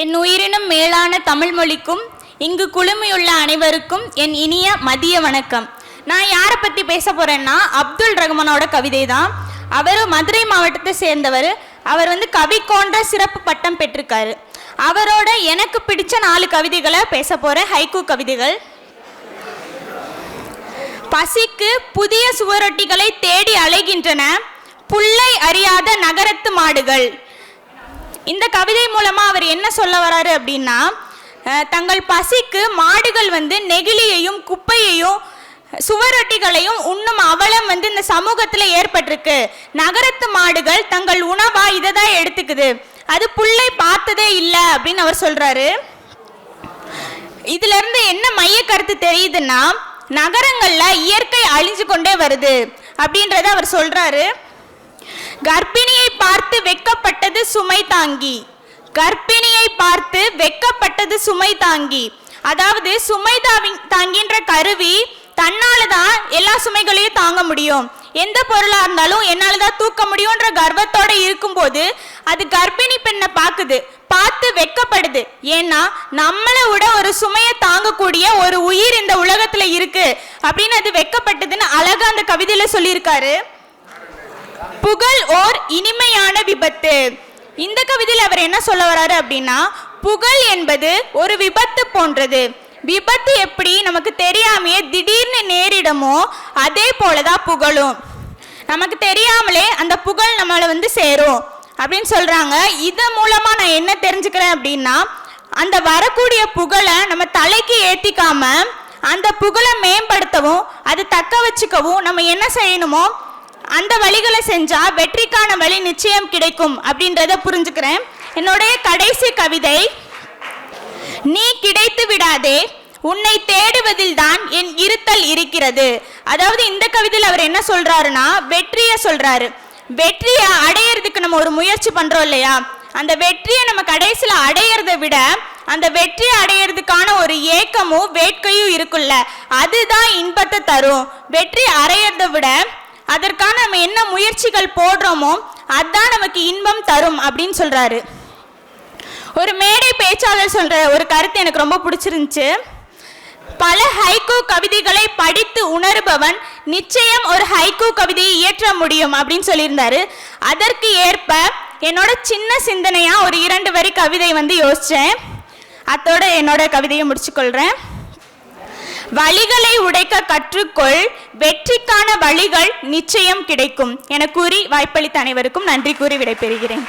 என் உயிரினும் மேலான தமிழ் மொழிக்கும் இங்கு குழுமையுள்ள அனைவருக்கும் என் இனிய மதிய வணக்கம். நான் யாரை பற்றி பேச போறேன்னா அப்துல் ரஹ்மானோட கவிதை தான் அவர் மதுரை மாவட்டத்தை சேர்ந்தவர். அவர் வந்து கவி கோன்ற சிறப்பு பட்டம் பெற்றிருக்காரு. அவரோட எனக்கு பிடிச்ச நாலு கவிதைகளை பேச போறேன். ஹைக்கூ கவிதைகள். பசிக்கு புதிய சுவரொட்டிகளை தேடி அலைகின்றன. புல்லை அறியாத நகரத்து மாடுகள். இந்த கவிதை மூலமா அவர் என்ன சொல்ல வராரு அப்படின்னா தங்கள் பசிக்கு மாடுகள் வந்து நெகிழியையும் குப்பையையும் சுவரொட்டிகளையும் உண்ணும் அவலம் வந்து இந்த சமூகத்துல ஏற்பட்டிருக்கு. நகரத்து மாடுகள் தங்கள் உணவா இதை தான் எடுத்துக்குது. அது புல்லை பார்த்ததே இல்லை அப்படின்னு அவர் சொல்றாரு. இதுல இருந்து என்ன மைய கருத்து தெரியுதுன்னா நகரங்கள்ல இயற்கை அழிஞ்சு கொண்டே வருது அப்படின்றத அவர் சொல்றாரு. கர்ப்பிணியை பார்த்து வெக்கப்பட்ட சுமை தாங்கி. கர்ப்பிணியை பார்த்து வெக்கப்பட்டது சுமை தாங்கி. அதாவது சுமை தாவி- தாங்கின்ற கருவி தன்னால தான் எல்லா சுமைகளையும் தாங்க முடியும். எந்த பொருளா இருந்தாலும் என்னால தான் தூக்க முடியும்ன்ற கர்வத்தோட இருக்கும்போது அது கர்ப்பிணி பெண்ணை பார்க்குது பார்த்து வெக்கப்படுது. ஏன்னா நம்மளை விட ஒரு சுமையை தாங்கக்கூடிய ஒரு உயிர் இந்த உலகத்துல இருக்கு அப்படின்னு அது வெக்கப்பட்டதுன்னு அழகா அந்த கவிதையில சொல்லியிருக்காரு. புகழ் ஓர் இனிமையான விபத்து. இந்த கவிதையில் அவர் என்ன சொல்ல வர்றாரு அப்படின்னா புகழ் என்பது ஒரு விபத்து போன்றது. விபத்து எப்படி நமக்கு தெரியாமையே திடீர்னு நேரிடமோ அதே போலதான் புகழும். நமக்கு தெரியாமலே அந்த புகழ் நம்மளை வந்து சேரும். அப்படின்னு சொல்றாங்க. இதன் மூலமா நான் என்ன தெரிஞ்சுக்கிறேன் அப்படின்னா அந்த வரக்கூடிய புகழை நம்ம தலைக்கு ஏத்திக்காம அந்த புகழை மேம்படுத்தவும் அது தக்க வச்சுக்கவும் நம்ம என்ன செய்யணுமோ அந்த வழிகளை செஞ்சா வெற்றிக்கான வழி நிச்சயம் கிடைக்கும் அப்படின்றத புரிஞ்சுக்கிறேன். என்னுடைய கடைசி கவிதை நீ கிடைத்து விடாதே உன்னை தேடுவதில் தான் என் இருத்தல் இருக்கிறது. அதாவது இந்த கவிதையில் அவர் என்ன சொல்றாருன்னா வெற்றியை சொல்றாரு. வெற்றியை அடையிறதுக்கு நம்ம ஒரு முயற்சி பண்றோம் இல்லையா? அந்த வெற்றியை நம்ம கடைசியில் அடையிறதை விட அந்த வெற்றியை அடையிறதுக்கான ஒரு ஏக்கமும் வேட்கையும் இருக்குல்ல. அதுதான் இன்பத்தை தரும். வெற்றி அடையிறதை விட அதற்கான நம்ம என்ன முயற்சிகள் போடுறோமோ அதுதான் நமக்கு இன்பம் தரும் அப்படின்னு சொல்றாரு. ஒரு மேடை பேச்சாளர் சொல்ற ஒரு கருத்து எனக்கு ரொம்ப பிடிச்சிருந்துச்சு. பல ஹைகோ கவிதைகளை படித்து உணர்பவன் நிச்சயம் ஒரு ஹைகோ கவிதையை இயற்ற முடியும் அப்படின்னு சொல்லியிருந்தாரு. அதற்கு ஏற்ப என்னோட சின்ன சிந்தனையா ஒரு இரண்டு வரி கவிதை வந்து யோசிச்சேன். அத்தோட என்னோட கவிதையை முடிச்சுக்கொள்றேன். வழிகளை உடைக்க கற்றுக்கொள். வெற்றிக்கான வழிகள் நிச்சயம் கிடைக்கும். என கூறி வாய்ப்பளித்த அனைவருக்கும் நன்றி கூறி விடைபெறுகிறேன்.